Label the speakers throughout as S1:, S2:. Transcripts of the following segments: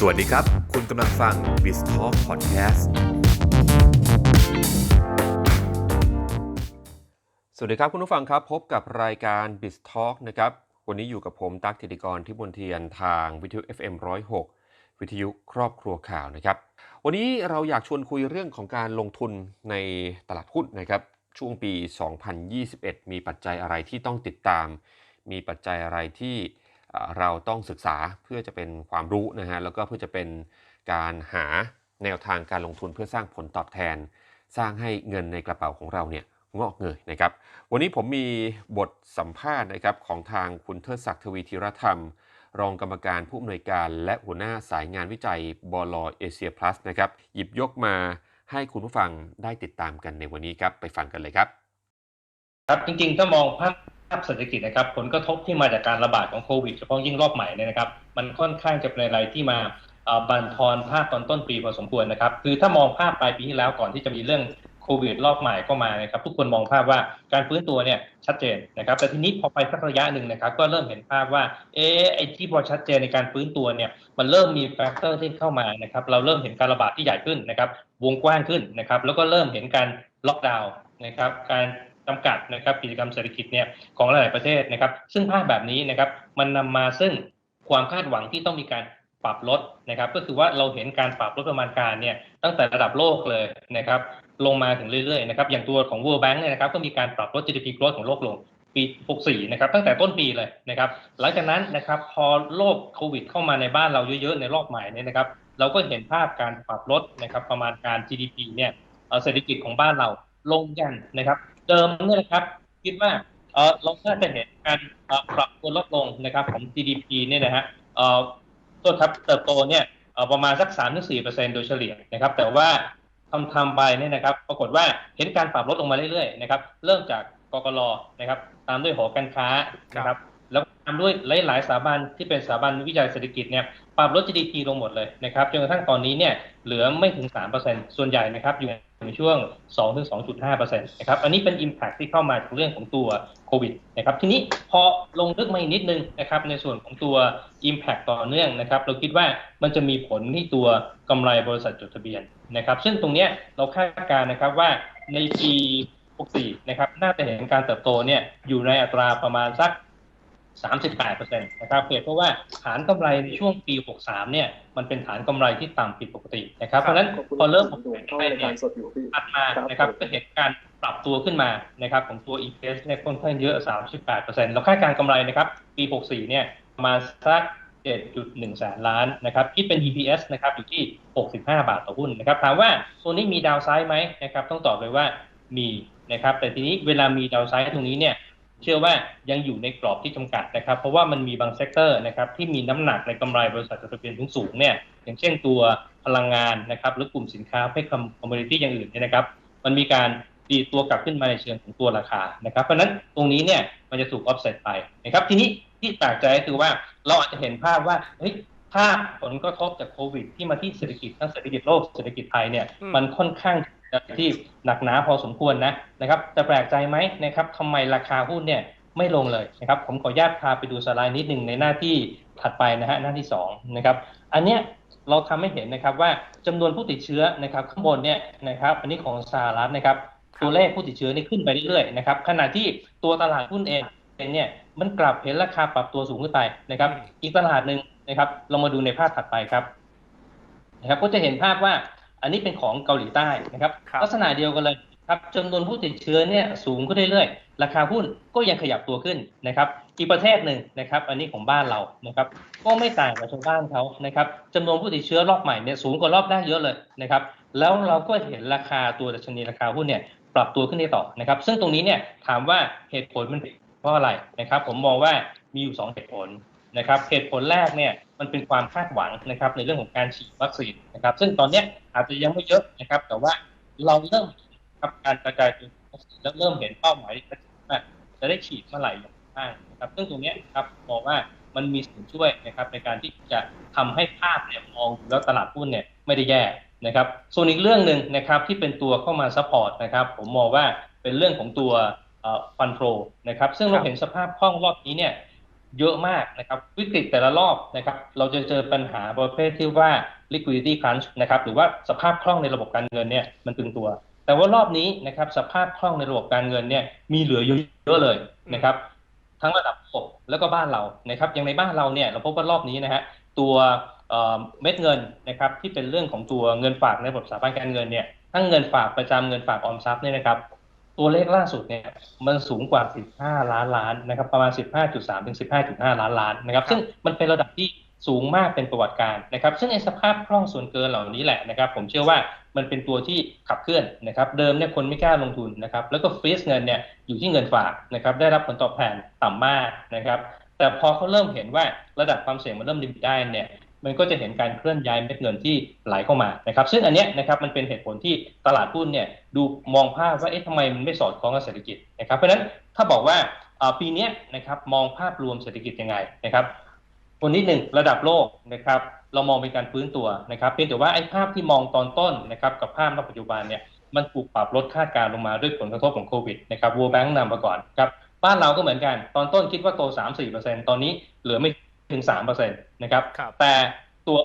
S1: สวัสดีครับ คุณกำลังฟัง b i z Talk Podcast
S2: สวัสดีครับคุณผู้ฟังครับ พบกับรายการ b i z Talk นะครับ วันนี้อยู่กับผมตั๊กธิติกรที่บนเทียนทางวิทยุ FM 106 วิทยุครอบครัวข่าวนะครับ วันนี้เราอยากชวนคุยเรื่องของการลงทุนในตลาดหุ้นนะครับ ช่วงปี 2021 มีปัจจัยอะไรที่ต้องติดตาม มีปัจจัยอะไรที่ เราต้องศึกษาเพื่อจะเป็นความรู้นะฮะแล้วก็เพื่อจะเป็นการหาแนวทางการลงทุนเพื่อสร้างผลตอบแทน สร้างให้เงินในกระเป๋าของเราเนี่ยงอกเงยนะครับ วันนี้ผมมีบทสัมภาษณ์นะครับของทางคุณเทิดศักดิ์ทวีธีรธรรม รองกรรมการผู้อำนวยการและหัวหน้าสายงานวิจัยบลเอเชียพลัสนะครับหยิบยกมาให้คุณผู้ฟังได้ติดตามกันในวันนี้ครับไปฟังกันเลยครับ
S3: ครับจริงๆถ้ามองภาพาพเศรษฐกิจนะครับ ผลกระทบที่มาจากการระบาดของโควิดเฉพาะยิ่งรอบใหม่เนี่ยนะครับ มันค่อนข้างจะเป็นอะไรที่มาบั่นทอนภาพตอนต้นปีพอสมควรนะครับ คือถ้ามองภาพปลายปีที่แล้วก่อนที่จะมีเรื่องโควิดรอบใหม่ก็มานะครับ ทุกคนมองภาพว่าการฟื้นตัวเนี่ยชัดเจนนะครับ แต่ทีนี้พอไปสักระยะหนึ่งนะครับ ก็เริ่มเห็นภาพว่า เอ๊ะไอ้ที่พอชัดเจนในการฟื้นตัวเนี่ย มันเริ่มมีแฟกเตอร์ที่เข้ามานะครับ เราเริ่มเห็นการระบาดที่ใหญ่ขึ้นนะครับ วงกว้างขึ้นนะครับ แล้วก็เริ่มเห็นการล็อกดาวน์นะครับ การ จำกัดนะครับกิจกรรมเศรษฐกิจเนี่ยของหลายประเทศนะครับ ซึ่งภาพแบบนี้นะครับมันนำมาซึ่งความคาดหวังที่ต้องมีการปรับลดนะครับ ก็คือว่าเราเห็นการปรับลดประมาณการเนี่ยตั้งแต่ระดับโลกเลยนะครับ ลงมาถึงเรื่อยๆนะครับอย่างตัวของ World Bank เนี่ยนะครับ ก็มีการปรับลด GDP growth ของโลกลงปี 64 นะครับ ตั้งแต่ต้นปีเลยนะครับ หลังจากนั้นนะครับ พอโรคโควิดเข้ามาในบ้านเราเยอะๆ ในรอบใหม่เนี่ยนะครับ เราก็เห็นภาพการปรับลดนะครับ ประมาณการ GDP เนี่ยเอ่อเศรษฐกิจของบ้านเราลงกันนะครับ เดิมเนี่ยนะครับ คิดว่าเออเราน่าจะเห็นการเอ่อปรับตัวลดลงนะครับของ GDP เนี่ยนะฮะเอ่อตัวครับเติบโตเนี่ยเอ่อประมาณสัก 3-4%โดยเฉลี่ยนะครับ แต่ว่าทำทำไปเนี่ยนะครับ ปรากฏว่าเห็นการปรับลดลงมาเรื่อยๆนะครับ เริ่มจากกกรนะครับ ตามด้วยหอการค้านะครับ แล้วตามด้วยหลายๆสถาบันที่เป็นสถาบันวิจัยเศรษฐกิจเนี่ยปรับลด GDP ลงหมดเลยนะครับจนกระทั่งตอนนี้เนี่ยเหลือไม่ถึง 3%ส่วนใหญ่นะครับอยู่ ในช่วง 2-2.5%นะครับ อันนี้เป็น Impact ที่เข้ามาจากเรื่องของตัวโควิดนะครับ ทีนี้พอลงลึกมาอีกนิดนึงนะครับ ในส่วนของตัว Impact ต่อเนื่องนะครับ เราคิดว่ามันจะมีผลที่ตัวกำไรบริษัทจดทะเบียนนะครับ ซึ่งตรงนี้เราคาดการณ์นะครับว่าในปี 64 นะครับ น่าจะเห็นการเติบโตเนี่ยอยู่ในอัตราประมาณสัก 38%นะครับเหตุเพราะว่าฐานกำไรในช่วงปี 63 เนี่ย มันเป็นฐานกำไรที่ต่ำผิดปกตินะครับ เพราะฉะนั้น
S4: ขอบคุณ
S3: พอเริ่ม
S4: ผมดู
S3: ไป
S4: เข้าราย
S3: เนี่
S4: กายรสดอยู่พี่
S3: ถัดมานะครับก็เห็นการปรับตัวขึ้นมานะครับของตัว EPS เนี่ยค่อนข้างเยอะ 38%แล้วคาดการณ์กำไรนะครับ ปี 64 เนี่ยประมาณสัก7.1แสนล้านนะครับคิดเป็น EPS นะครับอยู่ที่ 65 บาทต่อหุ้นนะครับถามว่าตัวนี้มีดาวไซด์ไหมนะครับต้องตอบเลยว่ามีนะครับแต่ทีนี้เวลามีดาวไซด์ตรงนี้เนี่ย เชื่อว่ายังอยู่ในกรอบที่จำกัดนะครับ เพราะว่ามันมีบางเซกเตอร์นะครับที่มีน้ำหนักในกำไรบริษัทจดทะเบียนสูงเนี่ยอย่างเช่นตัวพลังงานนะครับหรือกลุ่มสินค้าให้คอมมูนิตี้อย่างอื่นเนี่ยนะครับ มันมีการดีตัวกลับขึ้นมาในเชิงของตัวราคานะครับเพราะนั้นตรงนี้เนี่ยมันจะถูกออฟเซตไปนะครับทีนี้ที่แปลกใจก็คือว่าเราอาจจะเห็นภาพว่าเฮ้ยภาพผลกระทบจากโควิด ที่มาที่เศรษฐกิจทั้งเศรษฐกิจโลกเศรษฐกิจไทยเนี่ย
S2: มั
S3: นค่อนข้าง ที่หนักหนาพอสมควรนะนะครับแต่แปลกใจไหมนะครับทำไมราคาหุ้นเนี่ยไม่ลงเลยนะครับ ผมขออนุญาตพาไปดูสไลด์นิดหนึ่งในหน้าที่ถัดไปนะฮะหน้าที่สองนะครับ อันเนี้ยเราทำให้เห็นนะครับว่าจำนวนผู้ติดเชื้อนะครับข้างบนเนี่ยนะครับอันนี้ของสหรัฐนะครับตัวเลขผู้ติดเชื้อนี่ขึ้นไปเรื่อยๆนะครับขณะที่ตัวตลาดหุ้นเองเนี่ยมันกลับเห็นราคาปรับตัวสูงขึ้นไปนะครับ อีกตลาดหนึ่งนะครับ เรามาดูในภาพถัดไปครับนะครับ ก็จะเห็นภาพว่า อันนี้เป็นของเกาหลีใต้นะครับ
S2: ครับ
S3: ลักษณะเดียวกันเลยครับจำนวนผู้ติดเชื้อเนี่ยสูงขึ้นเรื่อยๆ ราคาหุ้นก็ยังขยับตัวขึ้นนะครับ อีกประเทศหนึ่งนะครับ อันนี้ของบ้านเรานะครับ ก็ไม่ต่างกับชาวบ้านเขานะครับจำนวนผู้ติดเชื้อรอบใหม่เนี่ยสูงกว่ารอบแรกเยอะเลยนะครับ แล้วเราก็เห็นราคาตัวดัชนีราคาหุ้นเนี่ยปรับตัวขึ้นได้ต่อนะครับ ซึ่งตรงนี้เนี่ยถามว่าเหตุผลมันเป็นเพราะอะไรนะครับ ผมมองว่ามีอยู่สองเหตุผลนะครับ เหตุผลแรกเนี่ย มันเป็นความคาดหวังนะครับในเรื่องของการฉีดวัคซีนนะครับ ซึ่งตอนนี้อาจจะยังไม่เยอะนะครับ แต่ว่าเราเริ่มครับการกระจายตัววัคซีนแล้วเริ่มเห็นเป้าหมายที่จนว่าจะได้ฉีดเมื่อไหร่อย่างไรบ้างนะครับ ซึ่งตรงนี้ครับมองว่ามันมีส่วนช่วยนะครับ ในการที่จะทำให้ภาพเนี่ยมองแล้วตลาดหุ้นเนี่ยไม่ได้แย่นะครับ ส่วนอีกเรื่องหนึ่งนะครับที่เป็นตัวเข้ามาซัพพอร์ตนะครับผมมองว่าเป็นเรื่องของตัวฟันโฟนะครับซึ่งเราเห็นสภาพคล่องรอบนี้เนี่ย เยอะมากนะครับวิกฤตแต่ละรอบนะครับเราจะเจอปัญหาประเภทที่ว่า liquidity crunch นะครับหรือว่าสภาพคล่องในระบบการเงินเนี่ยมันตึงตัว แต่ว่ารอบนี้นะครับสภาพคล่องในระบบการเงินเนี่ยมีเหลือเยอะเลยนะครับทั้งระดับโลกแล้วก็บ้านเรานะครับอย่างในบ้านเราเนี่ยเราพบว่ารอบนี้นะฮะตัวเเม็ดเงินนะครับที่เป็นเรื่องของตัวเงินฝากในระบบสถาบันการเงินเนี่ยทั้งเงินฝากประจำเงินฝากออมทรัพย์เนี่ยนะครับ ตัวเลขล่าสุดเนี่ยมันสูงกว่า 15 ล้านล้านนะครับประมาณ 15.3 ถึง 15.5 ล้านล้านนะครับซึ่งมันเป็นระดับที่สูงมากเป็นประวัติการนะครับ ซึ่งไอ้สภาพคล่องส่วนเกินเหล่านี้แหละนะครับ ผมเชื่อว่ามันเป็นตัวที่ขับเคลื่อนนะครับ เดิมเนี่ยคนไม่กล้าลงทุนนะครับ แล้วก็ฟรีซเงินเนี่ยอยู่ที่เงินฝากนะครับ ได้รับผลตอบแทนต่ำมากนะครับ แต่พอเขาเริ่มเห็นว่าระดับความเสี่ยงมันเริ่มลิมิตได้เนี่ย มันก็จะเห็นการเคลื่อนย้ายเม็ดเงินที่ไหลเข้ามานะครับซึ่งอันเนี้ยนะครับมันเป็นเหตุผลที่ตลาดหุ้นเนี่ยดูมองภาพว่าเอ๊ะทำไมมันไม่สอดคล้องกับเศรษฐกิจนะครับเพราะฉะนั้นถ้าบอกว่าปีนี้นะครับมองภาพรวมเศรษฐกิจยังไงนะครับคนนิดหนึ่งระดับโลกนะครับเรามองเป็นการฟื้นตัวนะครับเพียงแต่ว่าไอ้ภาพที่มองตอนต้นนะครับกับภาพณปัจจุบันเนี่ยมันถูกปรับลดคาดการณ์ลงมาด้วยผลกระทบของโควิดนะครับ World Bank นำมาก่อนครับบ้านเราก็เหมือนกันตอนต้นคิดว่าโต 3-4%ตอนนี้เหลือไม่ ถึง3%นะครับ
S4: ครับ
S3: แต่ตัว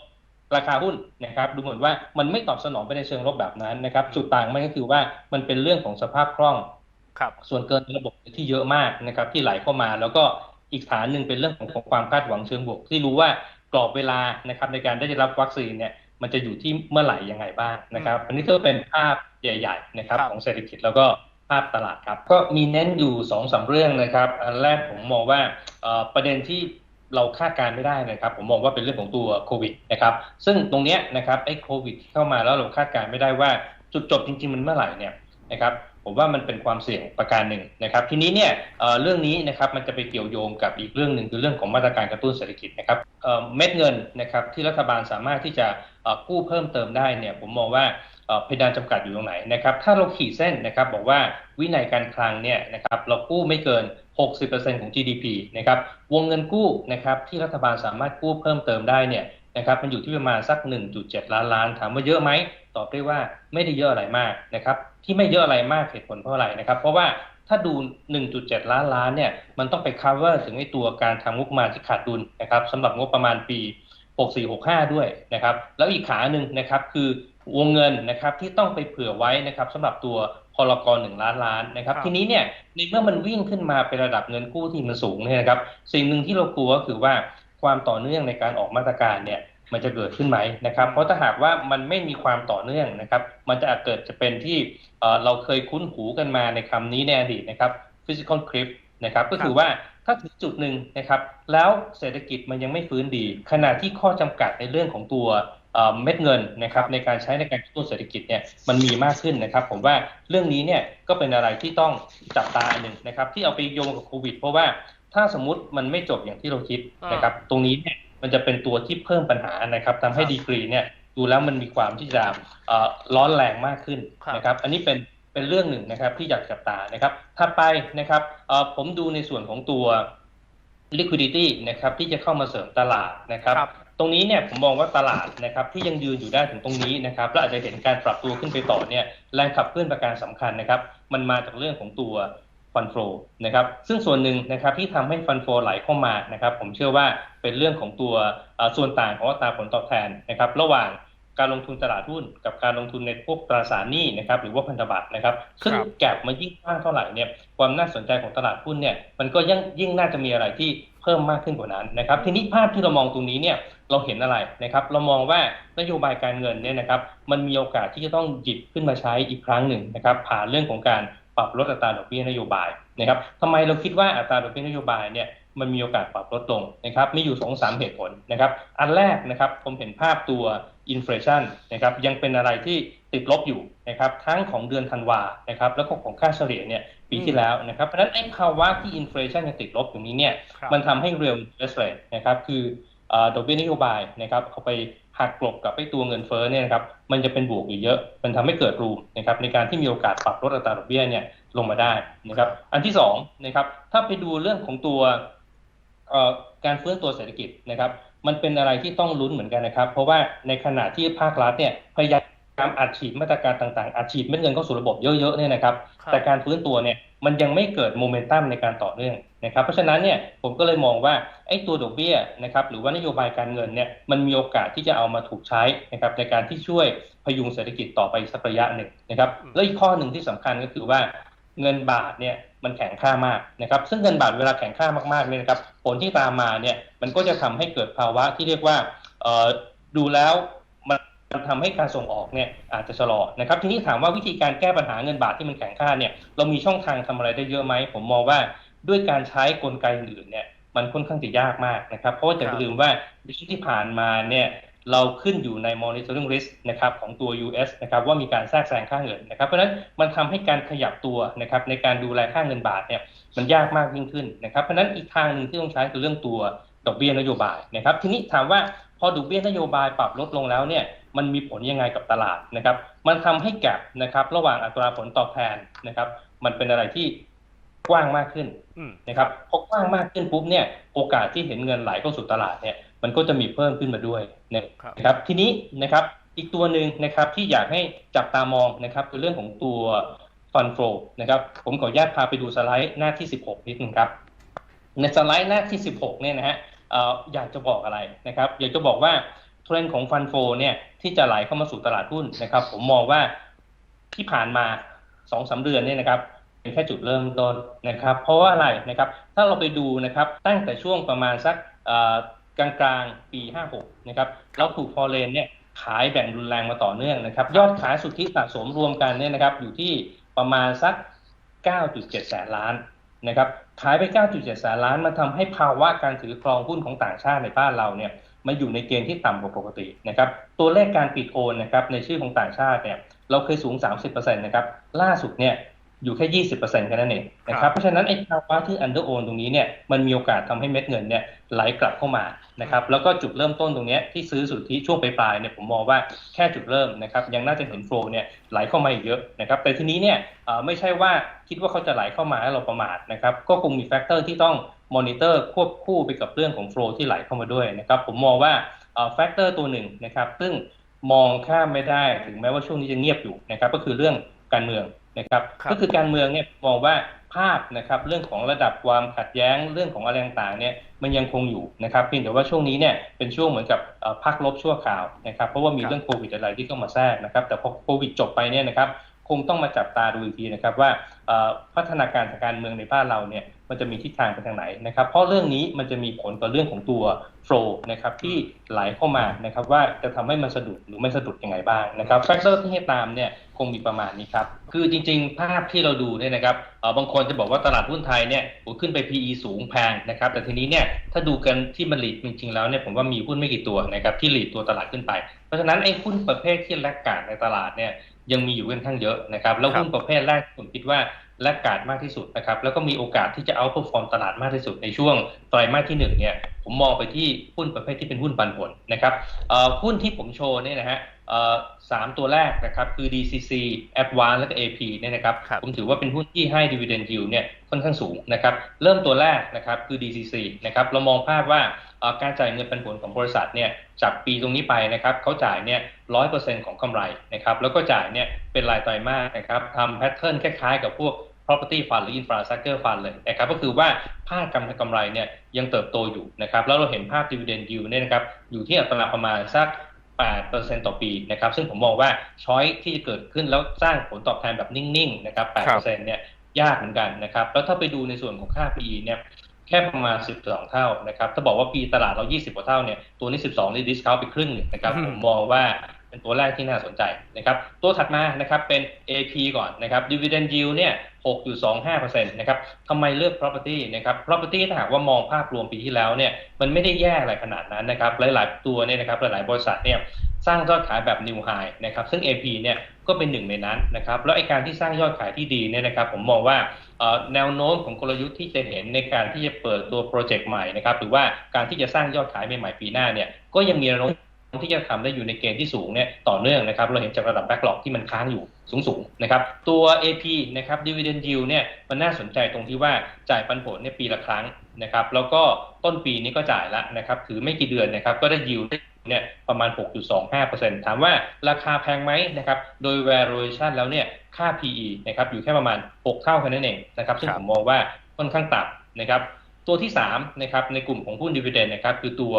S3: ราคาหุ้นนะครับดูเหมือนว่ามันไม่ตอบสนองไปในเชิงลบแบบนั้นนะครับจุดต่างมันก็คือว่ามันเป็นเรื่องของสภาพคล่อง
S4: ครับ
S3: ส่วนเกินในระบบที่เยอะมากนะครับที่ไหลเข้ามาแล้วก็อีกฐานหนึ่งเป็นเรื่องของความคาดหวังเชิงบวก ที่รู้ว่ากรอบเวลานะครับในการได้รับวัคซีนเนี่ยมันจะอยู่ที่เมื่อไหร่ยังไงบ้างนะครับ อันนี้ก็เป็นภาพใหญ่ ๆ นะครับ
S4: ครับ
S3: ของเศรษฐกิจแล้วก็ภาพตลาดครับ ก็มีเน้นอยู่สองสามเรื่องนะครับ อันแรกผมมองว่าเอ่อประเด็นที่ เราคาดการไม่ได้นะครับ ผมมองว่าเป็นเรื่องของตัวโควิดนะครับ ซึ่งตรงเนี้ยนะครับไอ้โควิดที่เข้ามาแล้วเราคาดการไม่ได้ว่าจุดจบจริง ๆ มันเมื่อไหร่เนี่ยนะครับผมว่ามันเป็นความเสี่ยงประการหนึ่งนะครับ ทีนี้เนี่ยเเรื่องนี้นะครับมันจะไปเกี่ยวโยงกับอีกเรื่องหนึ่งคือเรื่องของมาตรการกระตุ้นเศรษฐกิจนะครับเเม็ดเงินนะครับที่รัฐบาลสามารถที่จะกู้เพิ่มเติมได้เนี่ยผมมองว่า เอ่อเพดานจำกัดอยู่ตรงไหนนะครับ ถ้าเราขีดเส้นนะครับบอกว่าวินัยการคลังเนี่ยนะครับเรากู้ไม่เกิน 60%ของ GDP นะครับ วงเงินกู้นะครับที่รัฐบาลสามารถกู้เพิ่มเติมได้เนี่ยนะครับมันอยู่ที่ประมาณสัก 1.7 ล้านล้าน ถามว่าเยอะไหมตอบได้ว่าไม่ได้เยอะอะไรมากนะครับ ที่ไม่เยอะอะไรมากเหตุผลเพราะอะไรนะครับ เพราะว่าถ้าดู 1.7 ล้านล้านเนี่ยมันต้องไป cover ถึงไอ้ตัวการทำงบประมาณที่ขาดดุลนะครับสำหรับงบประมาณปี 6465 ด้วยนะครับ แล้วอีกขาหนึ่งนะครับคือ วงเงินนะครับที่ต้องไปเผื่อไว้นะครับสำหรับตัวพลกรหนึ่งล้านล้านนะครับ
S4: ครับ
S3: ทีนี้เนี่ยในเมื่อมันวิ่งขึ้นมาเป็นระดับเงินกู้ที่มันสูงเนี่ยนะครับ สิ่งหนึ่งที่เรากลัวก็คือว่าความต่อเนื่องในการออกมาตรการเนี่ยมันจะเกิดขึ้นไหมนะครับ เพราะถ้าหากว่ามันไม่มีความต่อเนื่องนะครับ มันจะอาจเกิดจะเป็นที่เอ่อเราเคยคุ้นหูกันมาในคำนี้ในอดีตนะครับ physical cliff นะครับก็คือว่าถ้าถึงจุดหนึ่งนะครับ แล้วเศรษฐกิจมันยังไม่ฟื้นดี ขณะที่ข้อจำกัดในเรื่องของตัว เอ่อเม็ดเงินนะครับในการใช้ในการกระตุ้นเศรษฐกิจเนี่ยมันมีมากขึ้นนะครับ ผมว่าเรื่องนี้เนี่ยก็เป็นอะไรที่ต้องจับตาอันหนึ่งนะครับ ที่เอาไปโยงกับโควิด เพราะว่าถ้าสมมุติมันไม่จบอย่างที่เราคิดนะครับ ตรงนี้เนี่ยมันจะเป็นตัวที่เพิ่มปัญหานะครับทำให้ดีกรีเนี่ยดูแล้วมันมีความที่จะเอ่อร้อนแรงมากขึ้น
S4: ครับ
S3: นะครับ อันนี้เป็นเป็นเรื่องหนึ่งนะครับที่อยากจับตานะครับถัดไปนะครับเอ่อผมดูในส่วนของตัว liquidity นะครับที่จะเข้ามาเสริมตลาดนะครับ
S4: ครับ
S3: ตรงนี้เนี่ยผมมองว่าตลาดนะครับที่ยังยืนอยู่ได้ถึงตรงนี้นะครับและอาจจะเห็นการปรับตัวขึ้นไปต่อเนี่ยแรงขับเคลื่อนประการสำคัญนะครับมันมาจากเรื่องของตัวฟันโฟนะครับซึ่งส่วนหนึ่งนะครับที่ทำให้ฟันโฟไหลเข้ามานะครับผมเชื่อว่าเป็นเรื่องของตัวเอ่อส่วนต่างของอัตราผลตอบแทนนะครับระหว่างการลงทุนตลาดหุ้นกับการลงทุนในพวกตราสารหนี้นะครับหรือว่าพันธบัตรนะครับซึ่ง
S4: ครับ
S3: แก็บมายิ่งกว้างเท่าไหร่เนี่ยความน่าสนใจของตลาดหุ้นเนี่ยมันก็ยิ่งยิ่งน่าจะมีอะไรที่เพิ่มมากขึ้นกว่านั้นนะครับทีนี้ภาพที่เรามองตรงนี้เนี่ย เราเห็นอะไรนะครับ เรามองว่านโยบายการเงินเนี่ยนะครับ มันมีโอกาสที่จะต้องหยิบขึ้นมาใช้อีกครั้งหนึ่งนะครับ ผ่านเรื่องของการปรับลดอัตราดอกเบี้ยนโยบายนะครับทำไมเราคิดว่าอัตราดอกเบี้ยนโยบายเนี่ยมันมีโอกาสปรับลดลงนะครับ มีอยู่สองสามเหตุผลนะครับ อันแรกนะครับผมเห็นภาพตัวอินฟลชันนะครับยังเป็นอะไรที่ติดลบอยู่นะครับทั้งของเดือนธันวานะครับแล้วก็ของค่าเฉลี่ยเนี่ยปีที่แล้วนะครับเพราะฉะนั้นไอ้ภาวะที่อินฟลชันยังติดลบอยู่นี้เนี่ย
S4: ครับ
S3: มันทำให้ real interest rate นะครับคือเอ่อ ดอกเบี้ยนโยบายนะครับเอาไปหักกลบกับไอ้ตัวเงินเฟ้อเนี่ยนะครับมันจะเป็นบวกอยู่เยอะ มันทำให้เกิดรูมนะครับในการที่มีโอกาสปรับลดอัตราดอกเบี้ยเนี่ยลงมาได้นะครับอันที่สองนะครับถ้าไปดูเรื่องของตัวเอ่อการฟื้นตัวเศรษฐกิจนะครับมันเป็นอะไรที่ต้องลุ้นเหมือนกันนะครับ เพราะว่าในขณะที่ภาครัฐเนี่ยพยายามอัดฉีดมาตรการต่างๆอัดฉีดเม็ดเงินเข้าสู่ระบบเยอะๆเนี่ยนะครับ
S4: ครับ
S3: แต่การฟื้นตัวเนี่ย มันยังไม่เกิดโมเมนตัมในการต่อเนื่องนะครับ เพราะฉะนั้นเนี่ยผมก็เลยมองว่าไอ้ตัวดอกเบี้ยนะครับหรือว่านโยบายการเงินเนี่ยมันมีโอกาสที่จะเอามาถูกใช้นะครับในการที่ช่วยพยุงเศรษฐกิจต่อไปสักระยะหนึ่งนะครับแล้วอีกข้อหนึ่งที่สำคัญก็คือว่าเงินบาทเนี่ยมันแข็งค่ามากนะครับซึ่งเงินบาทเวลาแข็งค่ามากๆเนี่ยนะครับผลที่ตามมาเนี่ยมันก็จะทำให้เกิดภาวะที่เรียกว่าเอ่อดูแล้วมันมัน ทำให้การส่งออกเนี่ยอาจจะชะลอนะครับทีนี้ถามว่าวิธีการแก้ปัญหาเงินบาทที่มันแข็งค่าเนี่ยเรามีช่องทางทำอะไรได้เยอะไหมผมมองว่าด้วยการใช้กลไกอื่นเนี่ยมันค่อนข้างจะยากมากนะครับ เพราะว่าอย่าลืมว่าในช่วงที่ผ่านมาเนี่ยเราขึ้นอยู่ใน monitoring risk นะครับของตัว US นะครับว่ามีการแทรกแซงค่าเงินนะครับ เพราะฉะนั้นมันทำให้การขยับตัวนะครับในการดูแลค่าเงินบาทเนี่ยมันยากมากยิ่งขึ้นนะครับเพราะฉะนั้นอีกทางหนึ่งที่ต้องใช้คือเรื่องตัวดอกเบี้ยนโยบายนะครับ ทีนี้ถามว่า พอดอกเบี้ยนโยบายปรับลดลงแล้วเนี่ยมันมีผลยังไงกับตลาดนะครับ มันทำให้แกลบนะครับ ระหว่างอัตราผลตอบแทนนะครับ มันเป็นอะไรที่กว้างมากขึ้น
S4: อืม
S3: นะครับพอกว้างมากขึ้นปุ๊บเนี่ยโอกาสที่เห็นเงินไหลเข้าสู่ตลาดเนี่ยมันก็จะมีเพิ่มขึ้นมาด้วยนะครับ ทีนี้นะครับอีกตัวหนึ่งนะครับที่อยากให้จับตามองนะครับคือเรื่องของตัวฟันโฟนะครับผมขออนุญาตพาไปดูสไลด์หน้าที่ 16 นิดนึงครับ ในสไลด์หน้าที่ 16 เนี่ยนะฮะเอยากจะบอกอะไรนะครับอยากจะบอกว่าเทรนด์ของฟันโฟเนี่ยที่จะไหลเข้ามาสู่ตลาดหุ้นนะครับ ผมมองว่าที่ผ่านมา2องสาเดือนเนี่ยนะครับเป็นแค่จุดเริ่มต้นนะครับ เพราะว่าอะไรนะครับถ้าเราไปดูนะครับตั้งแต่ช่วงประมาณสักกลางกลางๆปี 56 นะครับเราถูกฟอร์เรนเนี่ยขายแบ่งรุนแรงมาต่อเนื่องนะครับ ยอดขายสุทธิสะสมรวมกันเนี่ยนะครับอยู่ที่ประมาณสัก 9.7 แสนล้าน นะครับขายไป 9.7 แสนล้านมันทำให้ภาวะการถือครองหุ้นของต่างชาติในบ้านเราเนี่ยมาอยู่ในเกณฑ์ที่ต่ำกว่าปกตินะครับตัวเลขการปิดโอนนะครับในชื่อของต่างชาติเนี่ยเราเคยสูง 30%นะครับล่าสุดเนี่ย อยู่แค่20%แค่นั้นเองนะครับเพราะฉะนั้นไอ้ภาวะที่ under own ตรงนี้เนี่ยมันมีโอกาสทำให้เม็ดเงินเนี่ยไหลกลับเข้ามานะครับแล้วก็จุดเริ่มต้นตรงเนี้ยที่ซื้อสุทธิช่วงปลายๆเนี่ยผมมองว่าแค่จุดเริ่มนะครับยังน่าจะเห็นโฟลเนี่ยไหลเข้ามาอีกเยอะนะครับแต่ทีนี้เนี่ยเอ่อไม่ใช่ว่าคิดว่าเขาจะไหลเข้ามาแล้วเราประมาทนะครับก็คงมีแฟกเตอร์ที่ต้องมอนิเตอร์ควบคู่ไปกับเรื่องของโฟลที่ไหลเข้ามาด้วยนะครับผมมองว่าแฟกเตอร์ตัวหนึ่งนะครับซึ่งมองข้ามไม่ได้ถึงแม้ว่าช่วงนี้จะเงียบอยู่นะครับก็คือเรื่องการเมือง นะครับ
S4: ครับ
S3: ก็คือการเมืองเนี่ยมองว่าภาพนะครับเรื่องของระดับความขัดแย้งเรื่องของอะไรต่างๆเนี่ยมันยังคงอยู่นะครับเพียงแต่ว่าช่วงนี้เนี่ยเป็นช่วงเหมือนกับเอ่อพักลบชั่วคราวนะครับเพราะว่ามี
S4: ครับ
S3: เรื่องโควิดอะไรที่เข้ามาแทรกนะครับแต่พอโควิดจบไปเนี่ยนะครับคงต้องมาจับตาดูอีกทีนะครับว่าเอ่อพัฒนาการทางการเมืองในบ้านเราเนี่ยมันจะมีทิศทางไปทางไหนนะครับเพราะเรื่องนี้มันจะมีผลต่อเรื่องของตัวโฟล์นะครับที่ไหลเข้ามานะครับว่าจะทำให้มันสะดุดหรือไม่สะดุดยังไงบ้างนะครับแฟกเตอร์ที่ให้ตามเนี่ย คงมีประมาณนี้ครับ คือจริงๆ ภาพที่เราดูเนี่ยนะครับเอ่อบางคนจะบอกว่าตลาดหุ้นไทยเนี่ยโอ้ขึ้นไป PE สูงแพงนะครับ แต่ทีนี้เนี่ยถ้าดูกันที่มันหลีดจริงๆแล้วเนี่ยผมว่ามีหุ้นไม่กี่ตัวนะครับที่หลีดตัวตลาดขึ้นไป เพราะฉะนั้นไอ้หุ้นประเภทที่แลกกาดในตลาดเนี่ยยังมีอยู่ค่อนข้างเยอะนะครับ แล้วหุ้นประเภทแรกผมคิดว่าแลกกาดมากที่สุดนะครับ แล้วก็มีโอกาสที่จะเอา p e r f o r m ตลาดมากที่สุดในช่วงไตรมาสที่หนึ่งเนี่ย ผมมองไปที่หุ้นประเภทที่เป็นหุ้นปันผลนะครับเอ่อหุ้นที่ผมโชว์เนี่ยนะฮะเอ่อสามตัวแรกนะครับคือ DCC Advance และก็ AP เนี่ยนะครับ
S4: ครับ
S3: ผมถือว่าเป็นหุ้นที่ให้ dividend yield เนี่ยค่อนข้างสูงนะครับเริ่มตัวแรกนะครับคือ DCC นะครับเรามองภาพว่าเอ่อการจ่ายเงินปันผลของบริษัทเนี่ยจากปีตรงนี้ไปนะครับเขาจ่ายเนี่ยร้อยเปอร์เซ็นต์ของกำไรนะครับแล้วก็จ่ายเนี่ยเป็นรายไตรมาสนะครับทำแพทเทิร์นคล้ายๆกับพวก property fund หรือ infrastructure fund เลยนะครับก็คือว่าภาคกำไรกำไรเนี่ยยังเติบโตอยู่นะครับแล้วเราเห็นภาพ dividend yield เนี่ยนะครับอยู่ที่อัตราประมาณสัก 8%ต่อปีนะครับซึ่งผมมองว่าช้อยที่จะเกิดขึ้นแล้วสร้างผลตอบแทนแบบนิ่งๆนะครับ8%เนี่ยยากเหมือนกันนะครับแล้วถ้าไปดูในส่วนของค่า PE เนี่ยแค่ประมาณ 12 เท่านะครับถ้าบอกว่า PE ตลาดเรา 20 กว่าเท่าเนี่ยตัวนี้ 12 นี่ discount ไปครึ่งหนึ่งนะครับ
S4: อืม
S3: ผมมองว่า เป็นตัวแรกที่น่าสนใจนะครับ ตัวถัดมานะครับเป็น AP ก่อนนะครับ dividend yield เนี่ย 6.25%นะครับทำไมเลือก property นะครับ property ถ้าหากว่ามองภาพรวมปีที่แล้วเนี่ย มันไม่ได้แย่อะไรขนาดนั้นนะครับ หลาย ๆ ตัวเนี่ยนะครับ หลาย ๆ บริษัทเนี่ย สร้างยอดขายแบบ new high นะครับ ซึ่ง AP เนี่ยก็เป็นหนึ่งในนั้นนะครับ แล้วไอ้การที่สร้างยอดขายที่ดีเนี่ยนะครับ ผมมองว่าแนวโน้มของกลยุทธ์ที่จะเห็นในการที่จะเปิดตัวโปรเจกต์ใหม่นะครับ หรือว่าการที่จะสร้างยอดขายใหม่ๆปีหน้าเนี่ย ก็ยังมีแนวโน้ม ที่จะทำได้อยู่ในเกณฑ์ที่สูงเนี่ยต่อเนื่องนะครับ เราเห็นจากระดับ backlog ที่มันค้างอยู่สูงๆนะครับตัว AP นะครับ dividend yield เนี่ยมันน่าสนใจตรงที่ว่าจ่ายปันผลเนี่ยปีละครั้งนะครับแล้วก็ต้นปีนี้ก็จ่ายล้วนะครับถือไม่กี่เดือนนะครับก็ได้ yield ได้เนี่ยประมาณ 6.25%ถามว่าราคาแพงไหมนะครับโดย valuation แล้วเนี่ยค่า PE นะครับอยู่แค่ประมาณ 6 เท่าแค่นั้นเองนะครับซึ่งผมมองว่าค่อนข้างต่ำนะครับ ตัวที่3นะครับในกลุ่มของหุ้น dividend นะครับคือตัว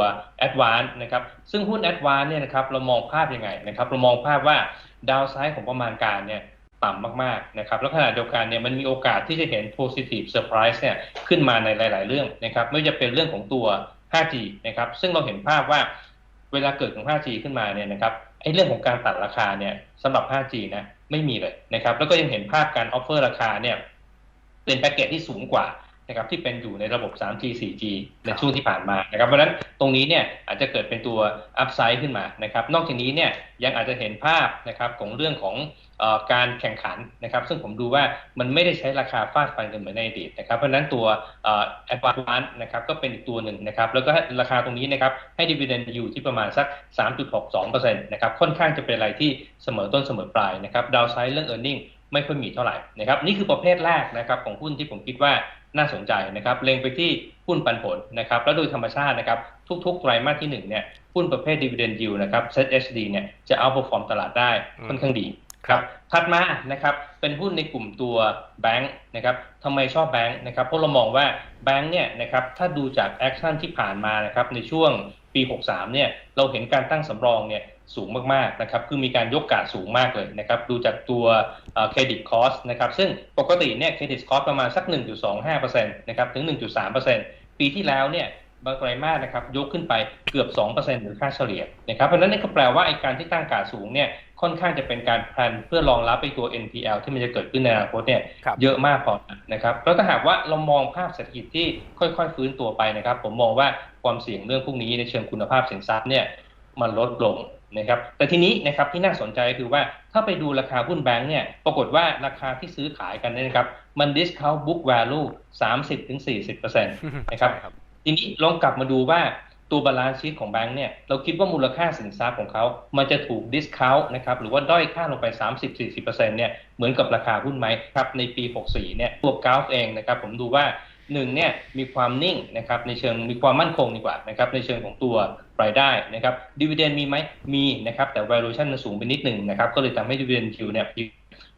S3: advance นะครับซึ่งหุ้น advance เนี่ยนะครับเรามองภาพยังไงนะครับเรามองภาพว่าดาวไซด์ของประมาณการเนี่ยต่ำมากๆนะครับแล้วขณะเดียวกันเนี่ยมันมีโอกาสที่จะเห็น positive surprise เนี่ยขึ้นมาในหลาย ๆ เรื่องนะครับไม่ว่าจะเป็นเรื่องของตัว 5G นะครับซึ่งเราเห็นภาพว่าเวลาเกิดของ 5G ขึ้นมาเนี่ยนะครับไอ้เรื่องของการตัดราคาเนี่ยสำหรับ 5G นะไม่มีเลยนะครับแล้วก็ยังเห็นภาพการ offer ราคาเนี่ยเป็นแพ็กเกจที่สูงกว่า นะครับที่เป็นอยู่ในระบบ 3G 4G ในช่วงที่ผ่านมานะครับเพราะฉะนั้นตรงนี้เนี่ยอาจจะเกิดเป็นตัว upside ขึ้นมานะครับนอกจากนี้เนี่ยยังอาจจะเห็นภาพนะครับของเรื่องของเออการแข่งขันนะครับ ซึ่งผมดูว่ามันไม่ได้ใช้ราคาฟาดฟันกันเหมือนในอดีตนะครับเพราะฉะนั้นตัวเอ่อ advance นะครับก็เป็นอีกตัวหนึ่งนะครับแล้วก็ราคาตรงนี้นะครับให้ dividend อยู่ที่ประมาณสัก 3.62%นะครับค่อนข้างจะเป็นอะไรที่เสมอต้นเสมอปลายนะครับดาวไซด์เรื่อง earning ไม่ค่อยมีเท่าไหร่นะครับนี่คือประเภทแรกนะครับของหุ้นที่ผมคิดว่าน่าสนใจนะครับเล็งไปที่หุ้นปันผลนะครับแล้วโดยธรรมชาตินะครับทุกๆไตรมาสที่หนึ่งเนี่ยหุ้นประเภท dividend yield นะครับ Set HD เนี่ยจะเอา perform ตลาดได้ค่อนข้างดีครับถัดมานะครับเป็นหุ้นในกลุ่มตัวแบงค์นะครับทำไมชอบแบงค์นะครับเพราะเรามองว่าแบงค์เนี่ยนะครับถ้าดูจากแอคชั่นที่ผ่านมานะครับในช่วงปี 63เนี่ยเราเห็นการตั้งสำรองเนี่ย สูงมากๆนะครับคือมีการยกกาดสูงมากเลยนะครับดูจากตัวเครดิตคอสนะครับซึ่งปกติเนี่ยเครดิตคอสประมาณสัก 1.25%นะครับถึง 1.3%ปีที่แล้วเนี่ยบางไตรมาสนะครับยกขึ้นไปเกือบ 2%หรือค่าเฉลี่ยนะครับเพราะฉะนั้นนี่ก็แปลว่าไอ้การที่ตั้งการสูงเนี่ยค่อนข้างจะเป็นการแพลนเพื่อรองรับไปตัว NPL ที่มันจะเกิดขึ้นในอนาคตเนี่ย
S4: ครับ
S3: เยอะมากพอนะครับแล้วถ้าหากว่าเรามองภาพเศรษฐกิจที่ค่อยๆ ฟื้นตัวไปนะครับ ผมมองว่าความเสี่ยงเรื่องพวกนี้ในเชิงคุณภาพสินทรัพย์เนี่ยมันลดลง นะครับแต่ทีนี้นะครับที่น่าสนใจก็คือว่าถ้าไปดูราคาหุ้นแบงก์เนี่ยปรากฏว่าราคาที่ซื้อขายกันเนี่ยนะครับมัน discount book value 30-40%นะครับ
S4: ใช่ครับ
S3: ทีนี้ลองกลับมาดูว่าตัวบาลานซ์ชีตของแบงค์เนี่ยเราคิดว่ามูลค่าสินทรัพย์ของเขา มันจะถูกดิสคาวนะครับหรือว่าด้อยค่าลงไป 30-40%เนี่ยเหมือนกับราคาหุ้นไหมครับในปี 64เนี่ยตัวกราฟเองนะครับผมดูว่า หนึ่งเนี่ยมีความนิ่งนะครับในเชิงมีความมั่นคงดีกว่านะครับในเชิงของตัวรายได้นะครับดีเวเดนมีไหมมีนะครับแต่ valuation มันสูงไปนิดหนึ่งนะครับก็เลยทำให้ดีเวเดนคิวเนี่ย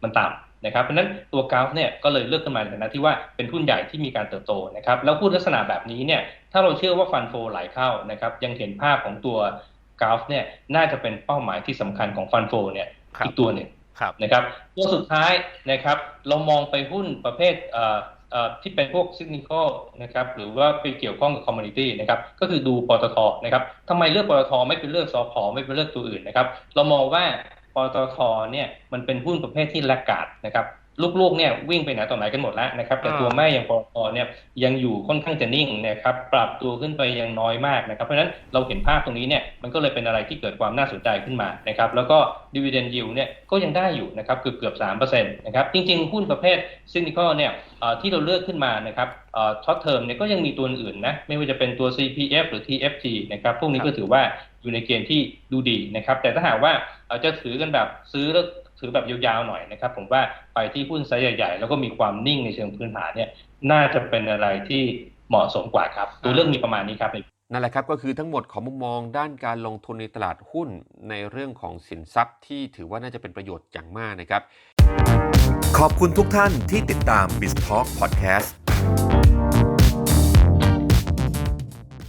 S3: มันต่ำนะครับเพราะฉะนั้นตัวกราฟเนี่ยก็เลยเลือกขึ้นมาในฐานะที่ว่าเป็นหุ้นใหญ่ที่มีการเติบโตนะครับแล้วหุ้นลักษณะแบบนี้เนี่ยถ้าเราเชื่อว่าฟันโฟไหลเข้านะครับยังเห็นภาพของตัวกราฟเนี่ยน่าจะเป็นเป้าหมายที่สำคัญของฟันโฟเนี่ย
S4: ครับ
S3: อีกตัวหนึ่ง
S4: ครับ
S3: นะครับตัวสุดท้ายนะครับเรามองไปหุ้นประเภทเอ่อเอ่อ ที่เป็นพวกซิกนิคอลนะครับหรือว่าไปเกี่ยวข้องกับคอมมูนิตี้นะครับก็คือดูปตทนะครับทำไมเลือกปตทไม่เป็นเลือกสพไม่เป็นเลือกตัวอื่นนะครับเรามองว่าปตทเนี่ยมันเป็นหุ้นประเภทที่ละกาดนะครับ ลูกๆเนี่ยวิ่งไปไหนต่อไหนกันหมดแล้วนะครับ แต่ตัวแม่อย่างปตทเนี่ยยังอยู่ค่อนข้างจะนิ่งนะครับปรับตัวขึ้นไปยังน้อยมากนะครับ เพราะฉะนั้นเราเห็นภาพตรงนี้เนี่ยมันก็เลยเป็นอะไรที่เกิดความน่าสนใจขึ้นมานะครับ แล้วก็ dividend yield เนี่ยก็ยังได้อยู่นะครับเกือบเกือบสามเปอร์เซ็นต์นะครับจริงๆหุ้นประเภทซินิคอเนี่ยเอ่อที่เราเลือกขึ้นมานะครับช็อตเทอมเนี่ยก็ยังมีตัวอื่นนะไม่ว่าจะเป็นตัว CPF หรือ TFG นะครับพวกนี้ก็ถือว่าอยู่ในเกณฑ์ที่ดูดีนะครับ แต่ถ้าหากว่าเอ่อจะถือกันแบบซื้อแล้ว ถือแบบยาวๆหน่อยนะครับ ผมว่าไปที่หุ้นไซส์ใหญ่ๆ แล้วก็มีความนิ่งในเชิงพื้นฐานเนี่ยน่าจะเป็นอะไรที่เหมาะสมกว่าครับ ตัวเรื่องมีประมาณนี้ครับ
S2: นั่นแหละครับก็คือทั้งหมดของมุมมองด้านการลงทุนในตลาดหุ้นในเรื่องของสินทรัพย์ที่ถือว่าน่าจะเป็นประโยชน์อย่างมากนะครับ
S1: ขอบคุณทุกท่านที่ติดตาม BizTalk Podcast